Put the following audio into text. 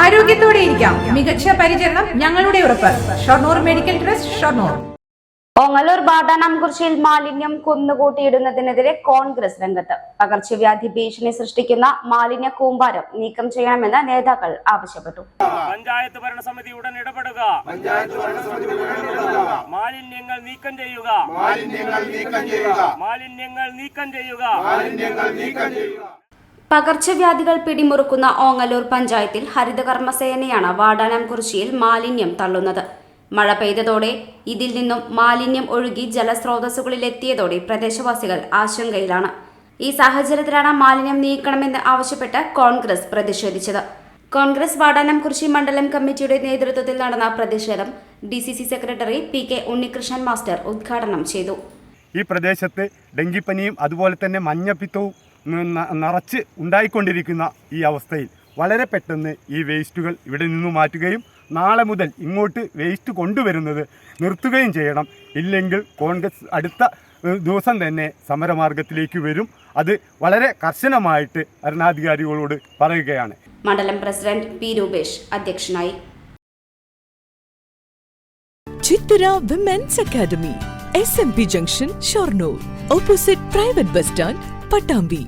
ആരോഗ്യത്തോടെ ഇരിക്കാം. മികച്ച പരിചരണം ഞങ്ങളുടെ ഉറപ്പ്. Shoranur medical trust Shoranur. Ongallur ബാദാനാംകുറിച്ചിയിൽ മാലിന്യം കുന്നുകൂട്ടിയിടുന്നതിനെതിരെ കോൺഗ്രസ് രംഗത്ത്. പകർച്ചവ്യാധി ഭീഷണി സൃഷ്ടിക്കുന്ന മാലിന്യ കൂമ്പാരം നീക്കം ചെയ്യണമെന്ന് നേതാക്കൾ ആവശ്യപ്പെട്ടു. പഞ്ചായത്ത് ഭരണസമിതി ഉടൻ ഇടപെടുക. മാലിന്യങ്ങൾ നീക്കം ചെയ്യുക. മാലിന്യങ്ങൾ നീക്കം ചെയ്യുക. മാലിന്യങ്ങൾ നീക്കം ചെയ്യുക. പകർച്ചവ്യാധികൾ പിടിമുറുക്കുന്ന ഓങ്ങല്ലൂർ പഞ്ചായത്തിൽ ഹരിതകർമ്മസേനയാണ് വാടാനം വാടാനാംകുറിച്ചിയിൽ മാലിന്യം തള്ളുന്നത്. മഴ പെയ്തതോടെ ഇതിൽ നിന്നും മാലിന്യം ഒഴുകി ജലസ്രോതസ്സുകളിലെത്തിയതോടെ പ്രദേശവാസികൾ ആശങ്കയിലാണ്. ഈ സാഹചര്യത്തിലാണ് മാലിന്യം നീക്കണമെന്ന് ആവശ്യപ്പെട്ട് കോൺഗ്രസ് പ്രതിഷേധിച്ചത്. കോൺഗ്രസ് വാടാനം വാടാനാംകുറിച്ചി മണ്ഡലം കമ്മിറ്റിയുടെ നേതൃത്വത്തിൽ നടന്ന പ്രതിഷേധം D C C secretary P K Unnikrishnan master ഉദ്ഘാടനം ചെയ്തു. ഈ പ്രദേശത്ത് ഡെങ്കിപ്പനിയും അതുപോലെ തന്നെ മഞ്ഞപ്പിത്തവും നിറച്ച് ഉണ്ടായിക്കൊണ്ടിരിക്കുന്ന ഈ അവസ്ഥയിൽ വളരെ പെട്ടെന്ന് ഈ വേസ്റ്റുകൾ ഇവിടെ നിന്ന് മാറ്റുകയും നാളെ മുതൽ ഇങ്ങോട്ട് വേസ്റ്റ് കൊണ്ടുവരുന്നത് നിർത്തുകയും ചെയ്യണം. ഇല്ലെങ്കിൽ കോൺഗ്രസ് അടുത്ത ദിവസം തന്നെ സമരമാർഗത്തിലേക്ക് വരും. അത് വളരെ കർശനമായിട്ട് ഭരണാധികാരികളോട് പറയുകയാണ്. മണ്ഡലം പ്രസിഡന്റ് പി രൂപേഷ് അധ്യക്ഷനായി. Chithara women's academy S M P junction Shoranur opposite private bus stand Pattambi